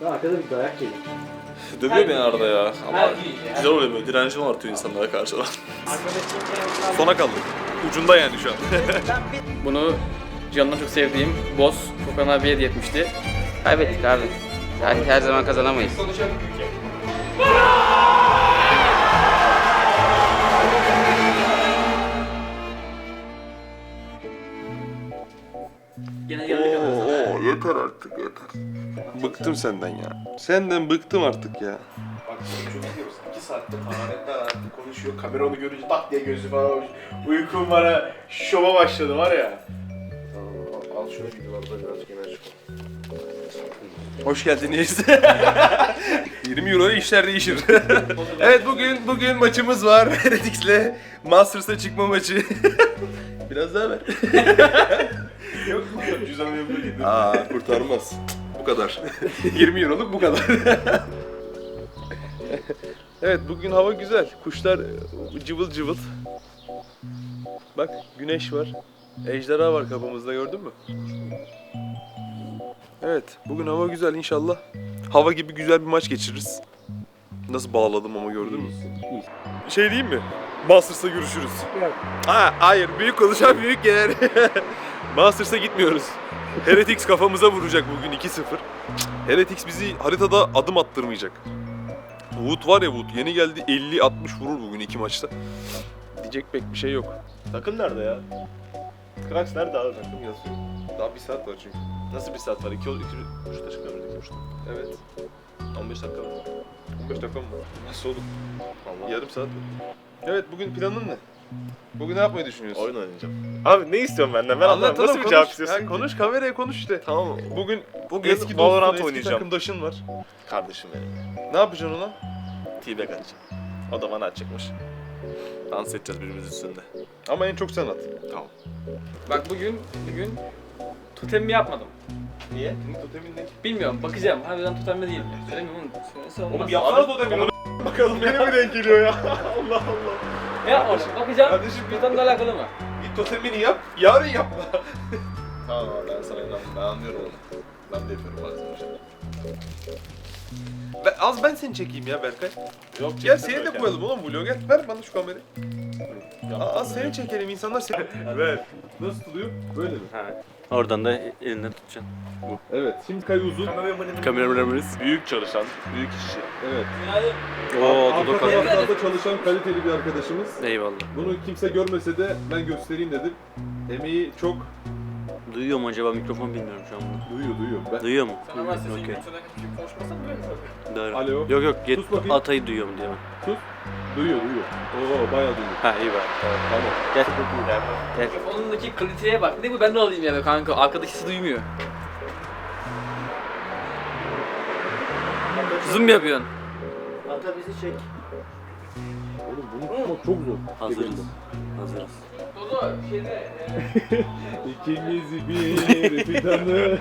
Ve arkada bir dayak yedik. Dövüyor beni arada ya. Ama ya. güzel oluyor böyle direncim artıyor insanlara karşı. Sona kaldık. Ucunda yani şu an. Bunu canımdan çok sevdiğim Boss Furkan abiye hediye etmişti. Kaybettik abi. Yani her zaman kazanamayız. Gene geldik Oo, yeter artık yeter. Bıktım senden ya. Senden bıktım artık ya. Bak çok izliyoruz. 2 saatte taharetler artık konuşuyor. Kamera onu görünce tak diye gözü falan olmuş. Uykum bana şova başladı var ya. Tamam, al şunu videolarda birazcık enerji koy. Hoş geldiniz. 20 euro işler değişir. evet bugün bugün maçımız var. Heretics'le Masters'a çıkma maçı. Biraz daha ver. Yok mu? Cüzdanı yapıyor gibi. Aa kurtarmaz. Bu kadar. 20 euroluk bu kadar. evet bugün hava güzel. Kuşlar cıvıl cıvıl. Bak güneş var. Ejderha var kapımızda gördün mü? Evet bugün hava güzel inşallah. Hava gibi güzel bir maç geçiririz. Nasıl bağladım ama gördün mü? Şey diyeyim mi? Masters'ta görüşürüz. Ha, hayır büyük konuşan büyük gelir. Masters'a gitmiyoruz. Heretics kafamıza vuracak bugün 2-0. Heretics bizi haritada adım attırmayacak. Wood var ya Wood yeni geldi 50-60 vurur bugün iki maçta. Diyecek pek bir şey yok. Takım nerede ya? Krax nerede abi? Takım yazıyor. Daha bir saat var çünkü. Nasıl bir saat var? 2 2 buçukta çıkıyoruz 2 buçukta. Evet. 15 dakika var. 15 dakika mı var? Nasıl olur? Allah. Yarım saat var. Evet bugün planın ne? Bugün ne yapmayı düşünüyorsun? Oyun oynayacağım. Abi ne istiyorsun benden? Ben anlamadım. Nasıl bir cevap istiyorsun konuş kameraya konuş işte. Tamam? Bugün Bugün eski Valorant dostun, eski oynayacağım. takımdaşın var. Kardeşim benim. Ne yapacaksın ona? T-Bag atacağım. O da bana atacakmış. Dans edeceğiz birbirimizin üstünde. Ama en çok sen at. Tamam. Bak bugün, bugün totemimi yapmadım. Niye? Totemin ne? Bilmiyorum, bakacağım. Harbiden totemde değil. Söylemiyorum oğlum. Söylese olmaz. Oğlum yapsana totemin onu bakalım. Beni mi denk geliyor ya? Allah Allah. Ya oğlum, bakacağım. Kardeşim, Totemle alakalı mı? Git totemini yap, yarın yapma. Tamam abi ben sana inandım. Ben anlıyorum onu. Ben de yapıyorum bazen. Ben, az ben seni çekeyim ya Berkay. Yok Gel seni de koyalım oğlum vlog gel. Ver bana şu kamerayı. Aa, az seni çekelim insanlar seni. Ver. Nasıl tutuluyor? Böyle mi? Oradan da elinden tutacaksın. Evet. Şimdi kay uzun. Kameramanımız. Büyük çalışan, büyük işçi. Evet. Oo Arka Dodo taraflarda çalışan kaliteli bir arkadaşımız. Eyvallah. Bunu kimse görmese de ben göstereyim dedim. Emeği çok Duyuyor mu acaba mikrofon bilmiyorum şu an bunu. duyuyor duyuyor. Ben... Duyuyor mu? Okey. konuşmadan konuşmasam böyle mi? Doğru. Alo. Yok yok Sus bakayım. atayı duyuyor mu diye ben. Sus. Duyuyor duyuyor. Oo bayağı duyuyor. Ha iyi bari. Tamam. Gel. Gel. Mikrofonundaki kaliteye bak. Ne bu ben de alayım yani kanka. Arkadakisi duymuyor. Zoom yapıyorsun? Oğlum bunu tutmak çok zor. Hazırız. Hazırız. Dodo şeyde İkimiz bir fidanın.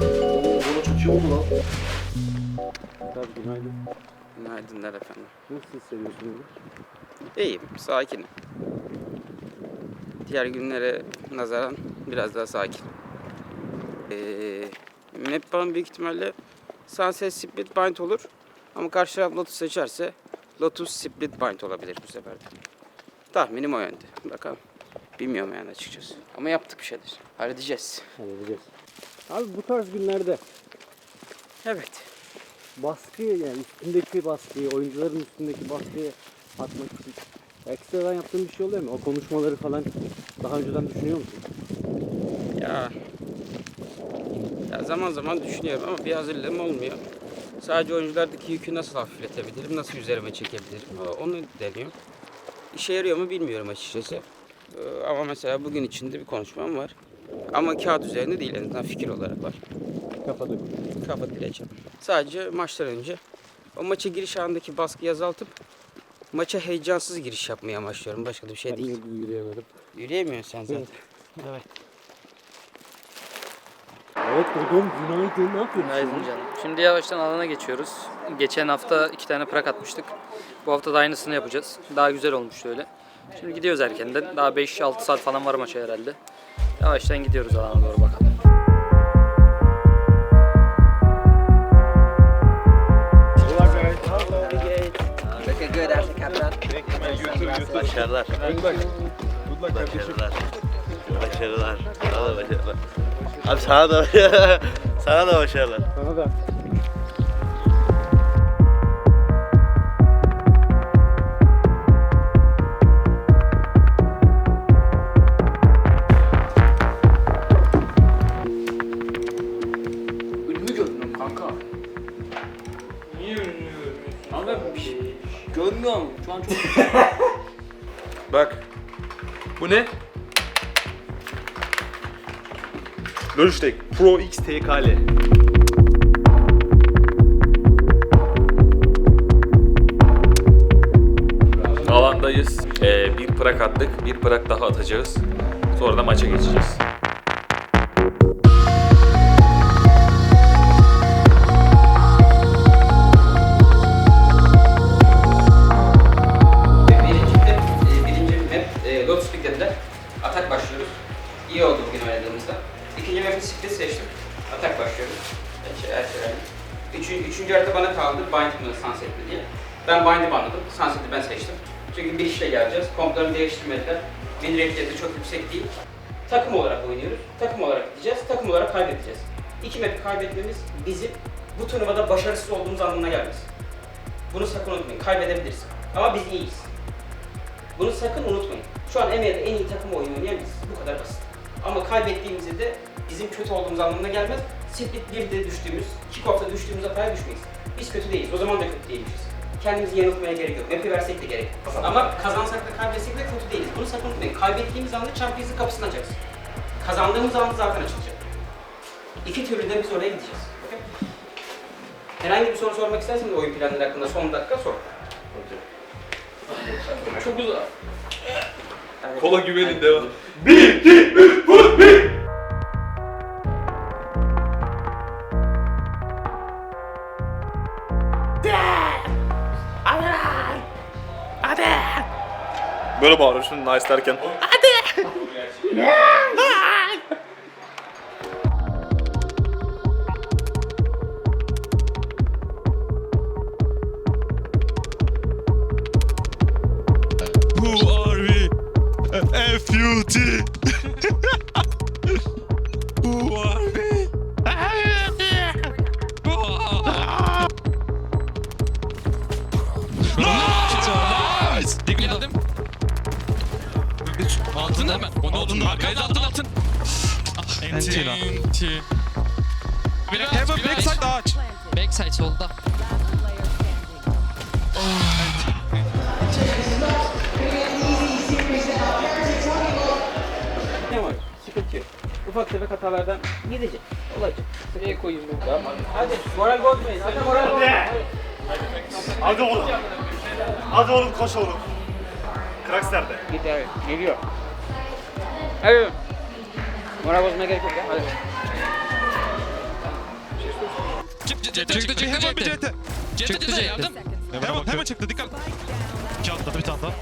Bunu çok iyi oldu lan. Tabii günaydın. Günaydınlar efendim. Nasıl hissediyorsun? İyiyim, sakinim. Diğer günlere nazaran biraz daha sakin. Ee, map bana büyük ihtimalle Sunset Split Bind olur. Ama karşı taraf Lotus seçerse Lotus Split Bind olabilir bu sefer de. Tahminim o yönde. Bakalım. Bilmiyorum yani açıkçası. Ama yaptık bir şeyler. Halledeceğiz. halledeceğiz. Abi bu tarz günlerde Evet. baskı yani üstündeki baskıyı, oyuncuların üstündeki baskıyı atmak için ekstradan yaptığın bir şey oluyor mu? O konuşmaları falan daha önceden düşünüyor musun? Ya, ya zaman zaman düşünüyorum ama bir hazırlığım olmuyor. Sadece oyunculardaki yükü nasıl hafifletebilirim, nasıl üzerime çekebilirim onu deniyorum. İşe yarıyor mu bilmiyorum açıkçası. Ee, Ama mesela bugün içinde bir konuşmam var. Ama kağıt üzerinde değil en azından fikir olarak var. Kafada. Kafa dileyeceğim. Sadece maçtan önce o maça giriş anındaki baskıyı azaltıp maça heyecansız giriş yapmaya amaçlıyorum. Başka da bir şey değil. de yürüyemedim. Yürüyemiyorsun sen zaten. Evet. Evet Dodom günaydın ne yapıyorsun? Günaydın canım. Şimdi yavaştan alana geçiyoruz. Geçen hafta iki tane prak atmıştık. Bu hafta da aynısını yapacağız. Daha güzel olmuştu öyle. Şimdi gidiyoruz erkenden. Daha 5-6 saat falan var maça herhalde. Yavaştan gidiyoruz alana doğru bakalım. Başarılar. Başarılar. Başarılar. Da başarılar. Abi sana da sana da başarılar. Sana da. Logitech Pro X TKL. Alandayız. Ee, bir prak attık. Bir prak daha atacağız. Sonra da maça geçeceğiz. Ben Bind'i banladım. Sunset'i ben seçtim. Çünkü bir işle geleceğiz. Komplarını değiştirmediler. Win rate'leri de çok yüksek değil. Takım olarak oynuyoruz. Takım olarak gideceğiz. Takım olarak kaybedeceğiz. İki map'i kaybetmemiz bizim bu turnuvada başarısız olduğumuz anlamına gelmez. Bunu sakın unutmayın. Kaybedebiliriz. Ama biz iyiyiz. Bunu sakın unutmayın. Şu an EMEA'da en iyi takım oyunu oynayan biz. Bu kadar basit. Ama kaybettiğimizde de bizim kötü olduğumuz anlamına gelmez. Split 1'de düştüğümüz, kick-off'ta düştüğümüz hataya düşmeyiz. Biz kötü değiliz. O zaman da kötü değilmişiz. Kendimizi yanıltmaya gerek yok. Map'i versek de gerek yok. Ama kazansak da kaybetsek de kötü değiliz. Bunu sakın unutmayın. Kaybettiğimiz anda Champions'ın kapısını açacağız. Kazandığımız anda zaten açılacak. İki türlü de biz oraya gideceğiz. Okey? Herhangi bir soru sormak isterseniz oyun planları hakkında son dakika sor. Çok güzel. Kola güvenin devam. Böyle bağırıyorsun nice derken. Who are we? F-U-T. Enti. Hemen backside aç. Backside solda. Ne var? Sıkıntı yok. Ufak tefek hatalardan gidecek. Olacak. Sıraya koyayım burada. Hadi moral bozmayın. Zaten moral bozmayın. Hadi oğlum. Hadi oğlum koş oğlum. Krax nerede? Gider. Geliyor. Hadi. Moral bozmaya gerek yok ya. Hadi. Çıktı çıktı çıktı hemen bir CT. Çıktı C'de. Hemen hemen çıktı dikkat. İki atladı bir tane daha.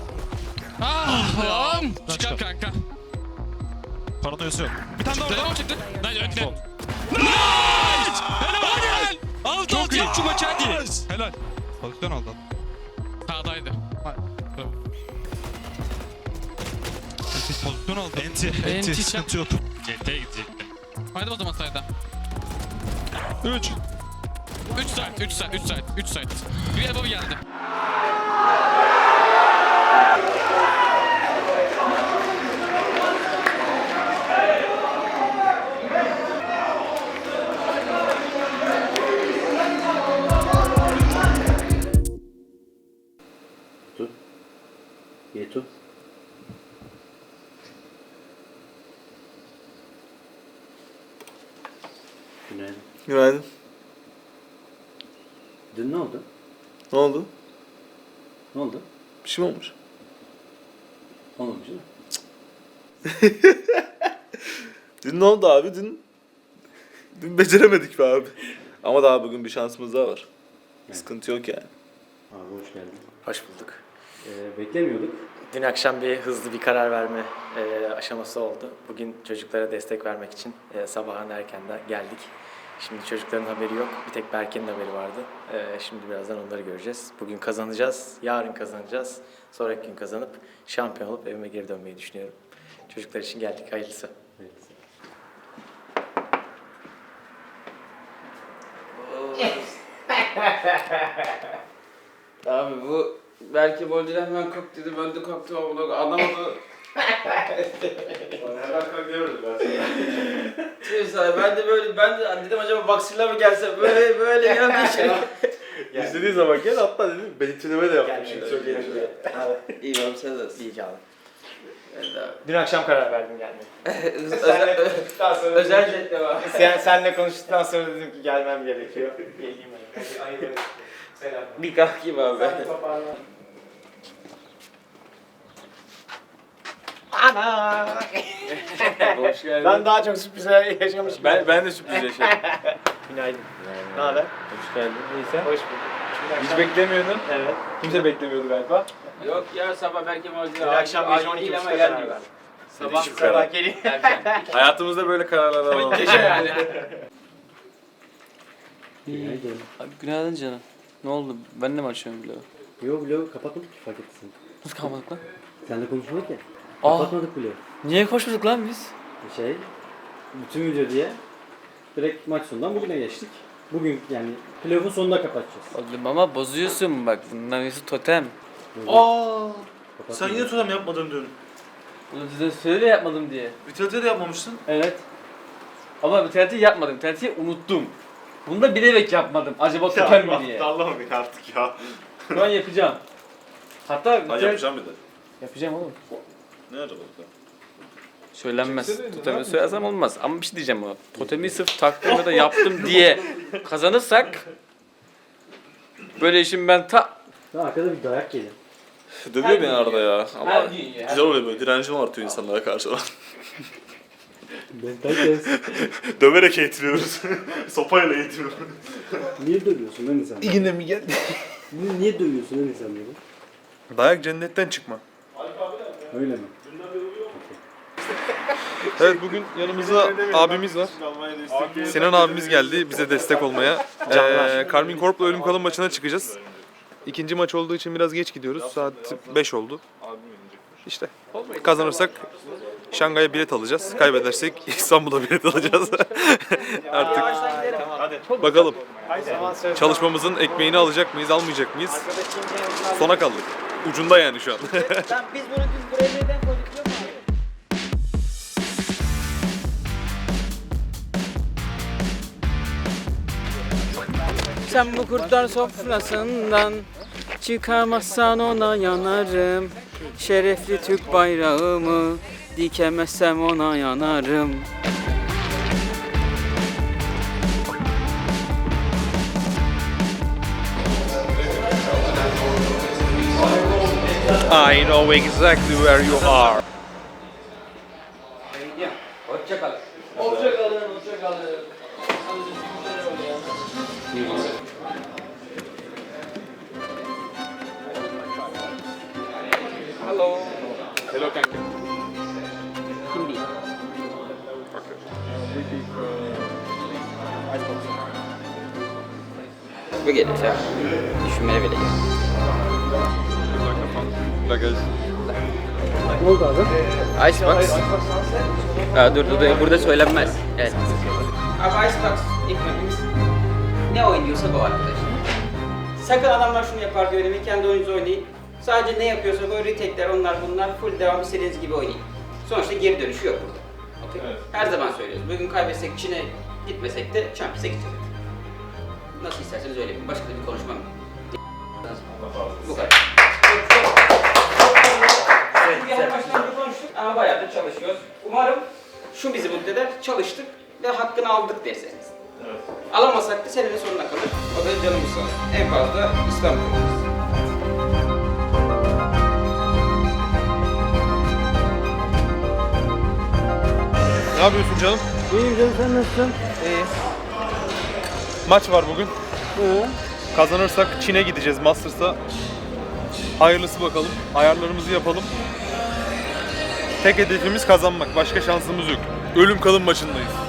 Ah lan. Çıkar kanka. Paranoyası yok. Bir tane daha orada. çıktı. Nice önde. Nice! Helal! Aldı aldı yap şu maçı hadi. Helal. Pozisyon aldı. Sağdaydı. Pozisyon aldı. Enti, Enti, enti, sıkıntı yok. CT'ye gidecekti. Haydi o zaman sayda. 3. 3 saat, 3 saat, 3 saat, 3 saat. Bir yapımı geldi. Yetu. Günaydın. Günaydın. Dün ne oldu? Ne oldu? Ne oldu? Bir şey olmuş? Olmamış değil mi? Dün ne oldu abi? Dün dün beceremedik be abi. Ama daha bugün bir şansımız daha var. Sıkıntı yok yani. Abi hoş geldin. Hoş bulduk. Ee, beklemiyorduk. Dün akşam bir hızlı bir karar verme e, aşaması oldu. Bugün çocuklara destek vermek için e, sabahın erkenden geldik. Şimdi çocukların haberi yok. Bir tek Berke'nin haberi vardı. E, şimdi birazdan onları göreceğiz. Bugün kazanacağız, yarın kazanacağız. Sonraki gün kazanıp şampiyon olup evime geri dönmeyi düşünüyorum. Çocuklar için geldik. Hayırlısı. Abi bu belki Bolca'da hemen kalk dedi. Ben de kalktım ama anlamadı. Hemen kalk diyoruz ben sana. Ben de böyle ben de dedim acaba baksırla mı gelsem böyle böyle yandı şey. İstediğin zaman gel atla dedim. Betimleme de yaptım şimdi çok iyi. İyi oğlum sen nasılsın? İyi canım. Evet abi. Dün akşam karar verdim gelmeye. özel, özel jetle var. Sen, senle konuştuktan sonra dedim ki gelmem gerekiyor. Geleyim hadi. Ayıp Selam. Bir kalkayım abi. Ana! Hoş geldin. ben daha çok sürprizler yaşamışım. Ben, ben de sürpriz yaşadım. Günaydın. Ne haber? Hoş geldin. İyi Hoş bulduk. Hiç beklemiyordun. Evet. Kimse beklemiyordu galiba. Yok ya sabah belki Dün Bolca'da akşam gece 12 ama buçukta gelmiyor. karar verdim. Sabah sabah karar. geleyim. Hayatımızda böyle kararlar alalım. yani. Günaydın. Abi günaydın canım. Ne oldu? Ben de mi açıyorum bile? Yo vlogu kapatmadık ki fark ettin. Nasıl kalmadık lan? Seninle konuşmadık ya. Aa. Kapatmadık vlogu. Niye koşmadık lan biz? Şey, bütün video diye direkt maç sonundan bugüne geçtik. Bugün yani playoff'un sonunda kapatacağız. Oğlum ama bozuyorsun bak. Bundan birisi totem. Aa, Sen yine totem yapmadın dün. Bunu size söyle yapmadım diye. Vitalite de yapmamışsın. Evet. Ama vitaliteyi yapmadım. Vitaliteyi unuttum. Bunu da bilerek yapmadım. Acaba totem mi diye. Allah'ım beni artık ya. Şu an yapacağım. Hatta Ben yapacağım bir de. Yapacağım oğlum. Ne acaba? Söylenmez. Totemi söylersem olmaz. Ama bir şey diyeceğim o. Totemi sırf taktım ya da yaptım diye kazanırsak böyle işim ben ta... Ya arkada bir dayak yedim. Dövüyor beni Arda ya. Ama Her gün ya. güzel oluyor böyle. Direncim artıyor insanlara karşı. Ben dayak yedim. Döverek eğitiliyoruz. Sopayla eğitiliyoruz. Niye dövüyorsun lan insanları? Yine mi geldi? Niye, niye dövüyorsun lan insanları? Dayak cennetten çıkma. Öyle mi? Evet bugün yanımızda abimiz var. Sinan abimiz geldi bize destek olmaya. Ee, Karmin Korp'la Ölüm Kalım maçına çıkacağız. İkinci maç olduğu için biraz geç gidiyoruz. Saat 5 oldu. İşte kazanırsak Şangay'a bilet alacağız. Kaybedersek İstanbul'a bilet alacağız. Artık bakalım. Çalışmamızın ekmeğini alacak mıyız, almayacak mıyız? Sona kaldık. Ucunda yani şu an. Biz bunu biz buraya Sen bu kurtlar sofrasından çıkamazsan ona yanarım. Şerefli Türk bayrağımı dikemezsem ona yanarım. I know exactly where you are. Hoşça kalın. Hoşça kalın, hoşça kalın. Hello. Hello kanka. Hindi. Bu gelir ya. Düşünmeye bile gerek. Bagaj. Ne oldu abi? Icebox. Aa, dur dur dur burada söylenmez. Evet. Abi Icebox ekmemiz ne oynuyorsa bu arkadaş. Sakın adamlar şunu yapar diye oynamayın. Kendi oyununuzu oynayın. Sadece ne yapıyorsa böyle retake'ler onlar bunlar full devam istediğiniz gibi oynayın. Sonuçta geri dönüşü yok burada. Okey? Her zaman söylüyoruz. Bugün kaybetsek Çin'e gitmesek de Champions'a gideceğiz. Nasıl isterseniz öyle yapın. Başka da bir konuşmam yok. Bu kadar. Çok, çok, çok, bir baştan önce konuştuk ama bayağı da çalışıyoruz. Umarım şu bizi mutlu eder. Çalıştık ve hakkını aldık derseniz. Evet. Alamasak da senenin sonuna kalır. O da canımız sağ olsun. En fazla İstanbul'dayız. Ne yapıyorsun canım? İyiyim canım sen nasılsın? Maç var bugün. Kazanırsak Çin'e gideceğiz Masters'a. Hayırlısı bakalım. Ayarlarımızı yapalım. Tek hedefimiz kazanmak. Başka şansımız yok. Ölüm kalım maçındayız.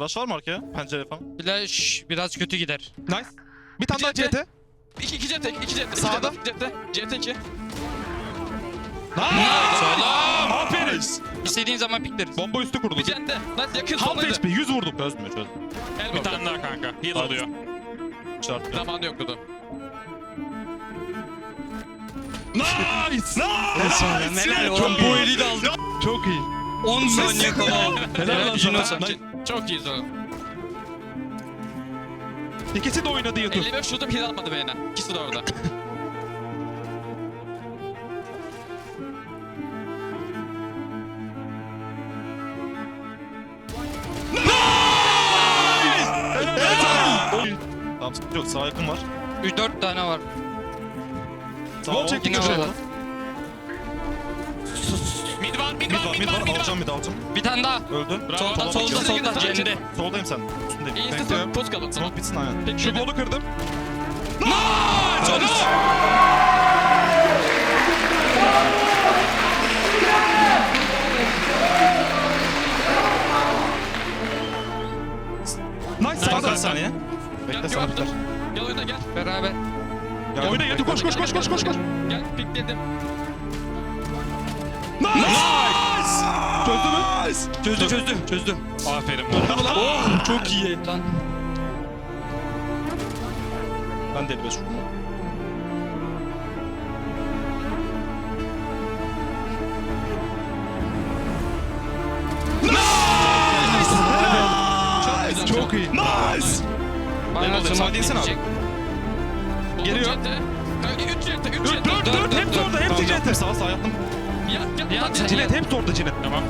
Flash var mı arkaya? Pencere falan. Flash biraz kötü gider. Nice. Bir tane daha CT. İki, iki CT, iki CT. Sağda. CT, CT 2. Selam. Aferin. İstediğin zaman pikleriz. Bomba üstü kurdu. Bir CT. Lan yakın Half. HP 100 vurdum. Çözmüyor çözmüyor. Bir tane daha kanka. Heal alıyor. Çarptı. Zamanı yok Dudu. Nice. Nice. Çok oğlum. Çok iyi. 10 saniye kala. Helal lan sana. Çok iyi Dudu. İkisi de oynadı YouTube. 55 vurdum heal almadı beyine. İkisi de orada. Tamam sıkıntı yok. Sağ yakın var. 4 tane var. Sağ ol. çekti Yine köşeye. orada. Mid var, mid var. Alacağım mid alacağım. Bir tane daha. Öldü. Solda, Sola solda, bakıyorum. solda. Cende. Soldayım sen. Üstündeyim. İyi Bekliyorum. sıfır. Put kalın. Tamam. Smoke bitsin aynen. Peki, Şu bolu kırdım. Nice. Sağda bir saniye. Bekle sana biter. Gel oyuna gel. Beraber. Gel oyna yedi koş koş koş koş koş koş. Gel pikledim. Nice. Çözdü mü? Çözdü çözdü çözdü. Aferin Oh çok iyi. Lan. Ben de 55 vurdum. güzel, Çok iyi. Nice. Elbow, zaman sağ değilsene abi. Geliyor. Kanka 3 CT, 3 Dört CT. dört dört hepsi orada hepsi Cinet. Sağ sağ yaptım. Yat, yat, yat. Cinet hepsi orada Cinet. Tamam.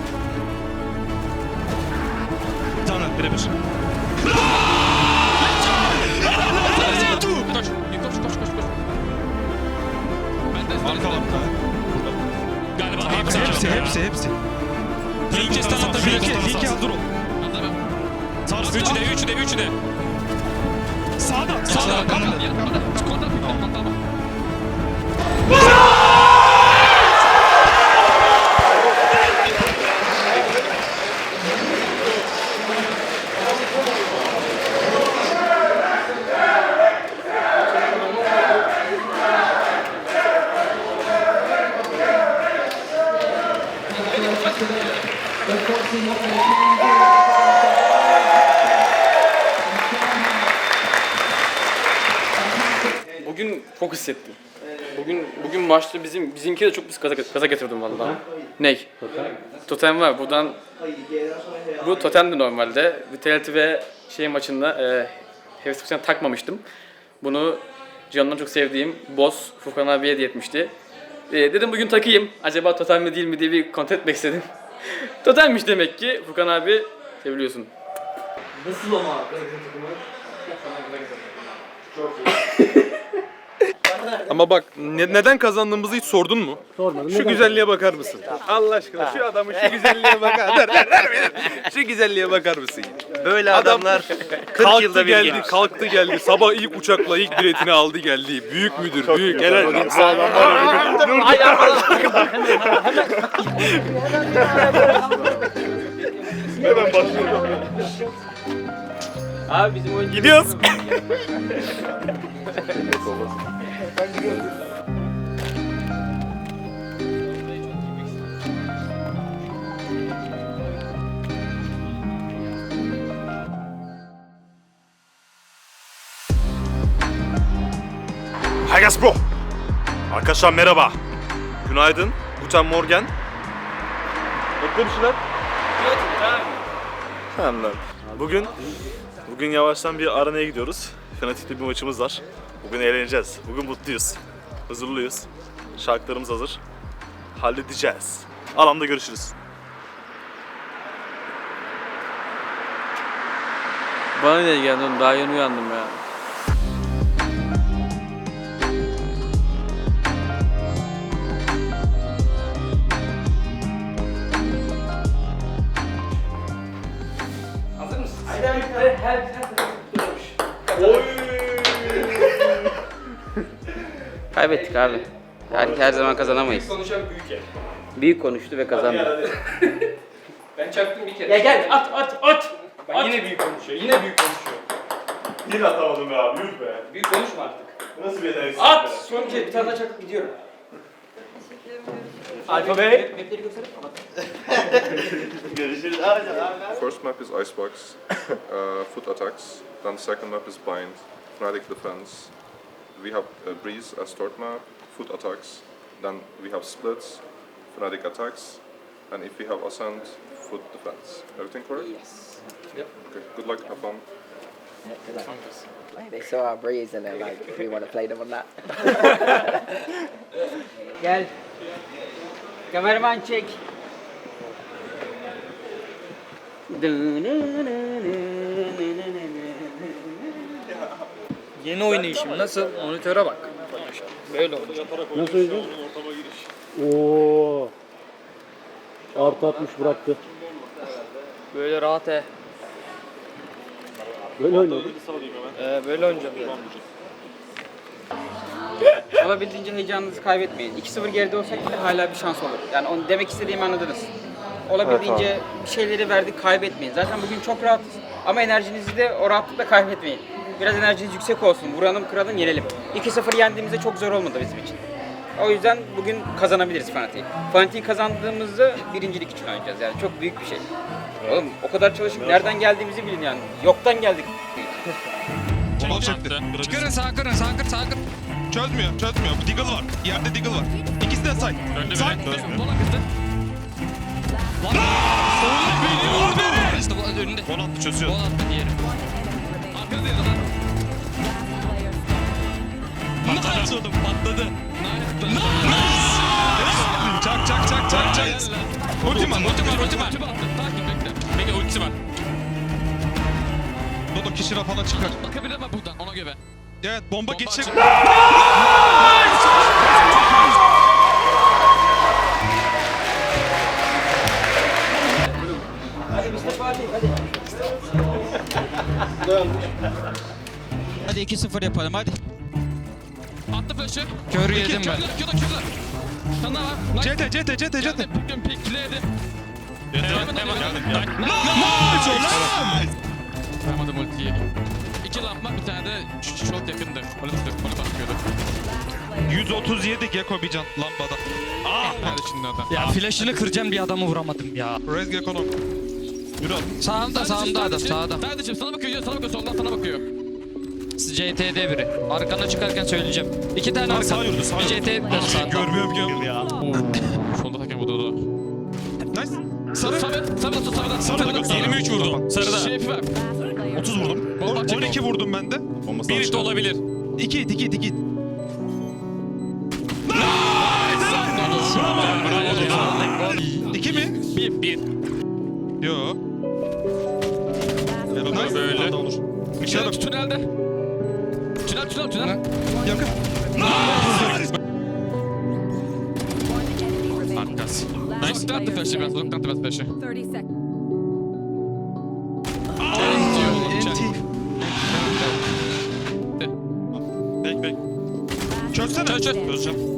Bir tane. Burada. Galiba Hepsi hepsi hepsi hepsi. İkinci stand atabilir. Filki hazır ol. Anlamam. Sağ Üçü de, üçü de, üçü de. Sağda sağda. Yatmadı, Kanada. yatmadı. Çok hissettim. Bugün bugün maçta bizim bizimki de çok biz gaza, gaza getirdim vallahi. Ney? Totem var. Buradan bu totemdi normalde. Vitality ve şey maçında e, heves takmamıştım. Bunu canımdan çok sevdiğim Boss Furkan abiye hediye etmişti. E, dedim bugün takayım. Acaba totem mi değil mi diye bir kontrol etmek istedim. Totemmiş demek ki. Furkan abi seviyorsun. Nasıl ama? Ama bak ne- neden kazandığımızı hiç sordun mu? Sormadım. Şu güzelliğe bakar mısın? Allah aşkına şu adamın şu güzelliğe bakar. Ver, ver, ver, ver. Şu güzelliğe bakar mısın? Böyle Adam adamlar 40 Kalktı yılda bir geldi, gelir. kalktı geldi. Sabah ilk uçakla ilk biletini aldı geldi. Büyük müdür, büyük. Helal. Abi bizim oyuncu Gidiyoruz. Herkes bro. Arkadaşlar merhaba. Günaydın. Guten Morgen. Bekle bir. Anladım. Bugün bugün yavaştan bir arenaya gidiyoruz. Fanatikli bir maçımız var. Bugün eğleneceğiz. Bugün mutluyuz. Huzurluyuz. Şarkılarımız hazır. Halledeceğiz. Alanda görüşürüz. Bana ne geldi oğlum daha yeni uyandım ya. Hazır mısın? Haydi haydi haydi. Her, Kaybettik abi. Her, her zaman kazanamayız. Konuşan büyük ya. Büyük konuştu ve kazandı. Ben çaktım bir kere. Gel gel at at at. Bak yine büyük konuşuyor. Yine büyük konuşuyor. Bir atamadım ya. Büyük be. Büyük konuşma artık. Nasıl bir yeteneksizlik At. be? Son kez bir tane daha çakıp gidiyorum. Alfabe. Mapleri gösterip kapat. Görüşürüz abi. abi. First map is Icebox, uh, foot attacks. Then the second map is Bind, Fnatic defense. We have uh, Breeze as third map, foot attacks. Then we have splits, Fnatic attacks. And if we have Ascent, foot defense. Everything correct? Yes. Yep. Okay, good luck, have fun. They saw our breeze and they're like, we want to play them on that. Gel. Kameraman çek. Yeni oynayışım nasıl? Monitöre bak. Böyle olacak. Nasıl oynayacağız? Oo. Artı 60 bıraktı. Böyle rahat he. Böyle oynadık. Ee, böyle oynayacağım Olabildiğince heyecanınızı kaybetmeyin. 2-0 geride olsak bile hala bir şans olur. Yani onu demek istediğimi anladınız. Olabildiğince bir şeyleri verdik kaybetmeyin. Zaten bugün çok rahatız. Ama enerjinizi de o rahatlıkla kaybetmeyin. Biraz enerjiniz yüksek olsun. Vuralım kıralım yenelim. 2-0 yendiğimizde çok zor olmadı bizim için. O yüzden bugün kazanabiliriz Fanatik'i. Fanatik'i kazandığımızda birincilik için oynayacağız yani. Çok büyük bir şey. Oğlum o kadar çalışıp nereden geldiğimizi bilin yani. Yoktan geldik. Bomba çekti. Çıkarın sağa kırın sağa kır sağa kır. Çözmüyor çözmüyor. Deagle var. Yerde Deagle var. İkisi de side. Önde side. Bola kızdı. Oğlum beni vur beni. İşte bu önünde. Bol attı çözüyor. Bol attı diğeri. Arkada değil lan. Patladı. Patladı. Nice. Çak çak çak çak çak. Ultim var ultim var ultim var. Bekle. Ultisi var. Dodo kişi rafana çıkar. Bakabilir mi buradan ona göre? Evet bomba, geçecek. Hadi de Fatih hadi. Hadi 2-0 yapalım hadi. Attı flash'ı. Kör yedim ben. Körler körler körler. Sana var. CT CT CT CT. Piklim pikledi. Devam devam. Nice oğlum. Vuramadım ultiyi. İki lamba bir tane de short yakındı. Onu tutuyor. Onu bakıyordu. 137 Gecko bir can lambada. Şimdi adam? Ya flash'ını kıracağım bir adamı vuramadım ya. Rez Gecko'nun. Yürü abi. Sağımda sağımda adam sağda. Neredesin? Sana bakıyor. Sana bakıyor. Soldan sana bakıyor. CT'de biri. Arkana çıkarken söyleyeceğim. İki tane Sağ arka. yürüdü sağ Bir yürüdü. CT bir sağda. Görmüyorum görmüyorum ya. Solda takım bu doğru. Nice. Sarı. Sarı. Sarı. Sarı. Sarıda Sarı. 23 vurdum. Sarıda. Şey var. 30 vurdum. Bomba atacak 12 o. vurdum ben de. Bir hit olabilir. 2 hit 2 hit 2 hit. İki mi? Bir. Bir. Yo. Yok. tünelde. Tünel, tünel, tünel. Yakın. Arkas. Nice. Uzaktan attı flash'ı biraz, uzaktan attı biraz flash'ı. 30 seconds. Bek bek. Çözsene. Çöz, çöz. Çözeceğim.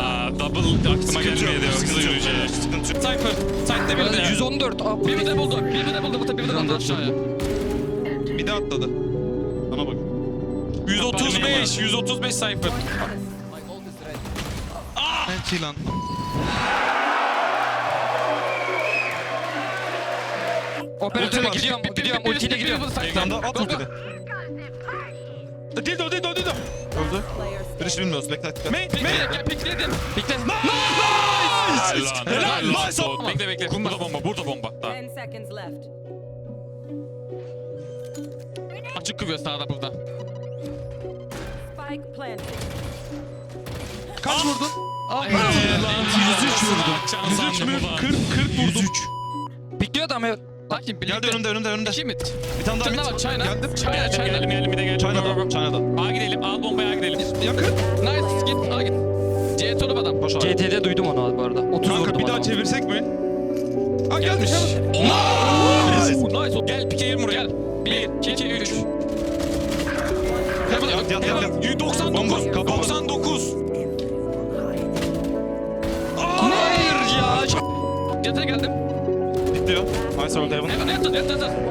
Ya. Double aklıma gelmedi. Hızlı yürüyeceğim. Cypher. Side'de biri de. 114. Aa, Biri de buldu. Biri de buldu. Biri de buldu aşağıya. Bir de atladı. Bana bak. 135. 135 Cypher. Enti lan. Operatöre var. gidiyorum. Bir- bir- Gidiyorum. bir- Ultiyle bir- bir- gidiyorum. bir- Bir daha at ultide. Değil de o Öldü. Bir iş bilmiyoruz. Bekle bekle. Main Pikle, gel pikledim. Pikle. Helal, Helal, nice. Bekle bekle. Burada bomba, burada bomba. Tamam. 10 seconds left. Çocuk kıvıyor sağda burada. Spike planted. Kaç vurdun? Ah lan, 103 vurdum. Şans 103 mü? anne baba. 40 40 vurdum. 103. Bekliyordu ama bak şimdi birlikte. Geldi önümde önümde önümde. İki mid. Bir tane daha Canına mid. bak China. Geldim. China China. Geldim geldim bir de geldim. China'da. China'da. A gidelim. A bombaya gidelim. Yakın. Nice git A git. C tonu adam. Boş abi. CT'de duydum onu abi bu arada. 30 Kanka vurdum bir daha adama. çevirsek mi? Ha gelmiş. Nice. Nice. Nice. Hemen yat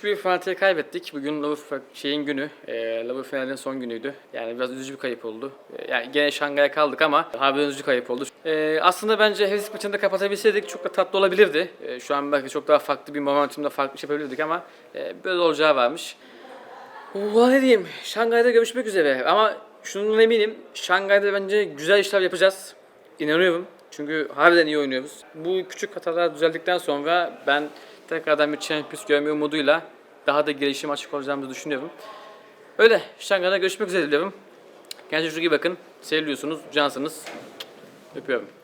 3-1 bir Fenerbahçe'yi kaybettik. Bugün Lavuf şeyin günü, e, Lavuf Fener'in son günüydü. Yani biraz üzücü bir kayıp oldu. E, yani gene Şangay'a kaldık ama harbiden üzücü kayıp oldu. E, aslında bence Heves maçını da kapatabilseydik çok da tatlı olabilirdi. E, şu an belki çok daha farklı bir momentumda farklı bir şey yapabilirdik ama e, böyle olacağı varmış. Valla ne diyeyim, Şangay'da görüşmek üzere ama şundan eminim, Şangay'da bence güzel işler yapacağız. İnanıyorum. Çünkü harbiden iyi oynuyoruz. Bu küçük hatalar düzeldikten sonra ben tekrardan bir Champions görme umuduyla daha da gelişim açık olacağımızı düşünüyorum. Öyle, Şangay'da görüşmek üzere diliyorum. Kendinize çok iyi bakın. Seviliyorsunuz, cansınız. Öpüyorum.